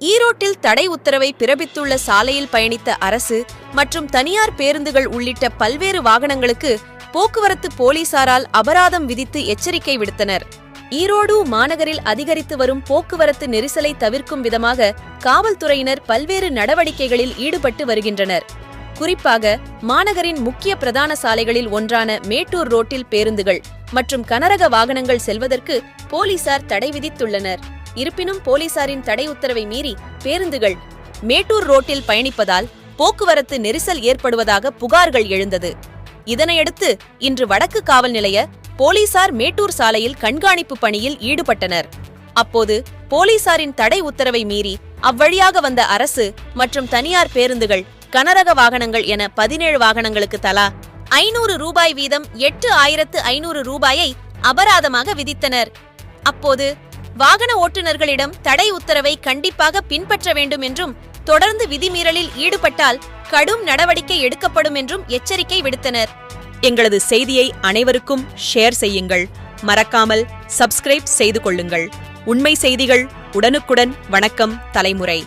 ஈரோட்டில் தடை உத்தரவை பிறப்பித்துள்ள சாலையில் பயணித்த அரசு மற்றும் தனியார் பேருந்துகள் உள்ளிட்ட பல்வேறு வாகனங்களுக்கு போக்குவரத்து போலீசாரால் அபராதம் விதித்து எச்சரிக்கை விடுத்தனர். ஈரோடு மாநகரில் அதிகரித்து வரும் போக்குவரத்து நெரிசலை தவிர்க்கும் விதமாக காவல்துறையினர் பல்வேறு நடவடிக்கைகளில் ஈடுபட்டு வருகின்றனர். குறிப்பாக மாநகரின் முக்கிய பிரதான சாலைகளில் ஒன்றான மேட்டூர் ரோட்டில் பேருந்துகள் மற்றும் கனரக வாகனங்கள் செல்வதற்கு போலீசார் தடை விதித்துள்ளனர். இருப்பினும் போலீசாரின் தடை உத்தரவை மீறி பேருந்துகள் மேட்டூர் ரோட்டில் பயணிப்பதால் போக்குவரத்து நெரிசல் ஏற்படுவதாக புகார்கள் எழுந்தது. இதனையடுத்து இன்று வடக்கு காவல் நிலைய போலீசார் மேட்டூர் சாலையில் கண்காணிப்பு பணியில் ஈடுபட்டனர். அப்போது போலீசாரின் தடை உத்தரவை மீறி அவ்வழியாக வந்த அரசு மற்றும் தனியார் பேருந்துகள் கனரக வாகனங்கள் என பதினேழு வாகனங்களுக்கு தலா ஐநூறு ரூபாய் வீதம் எட்டு ஆயிரத்து ஐநூறு ரூபாயை அபராதமாக விதித்தனர். அப்போது வாகன ஓட்டுநர்களிடம் தடை உத்தரவை கண்டிப்பாக பின்பற்ற வேண்டும் என்றும் தொடர்ந்து விதிமீறலில் ஈடுபட்டால் கடும் நடவடிக்கை எடுக்கப்படும் என்றும் எச்சரிக்கை விடுத்தனர். எங்களது செய்தியை அனைவருக்கும் ஷேர் செய்யுங்கள். மறக்காமல் சப்ஸ்கிரைப் செய்து கொள்ளுங்கள். உண்மை செய்திகள் உடனுக்குடன் வணக்கம் தலைமுறை.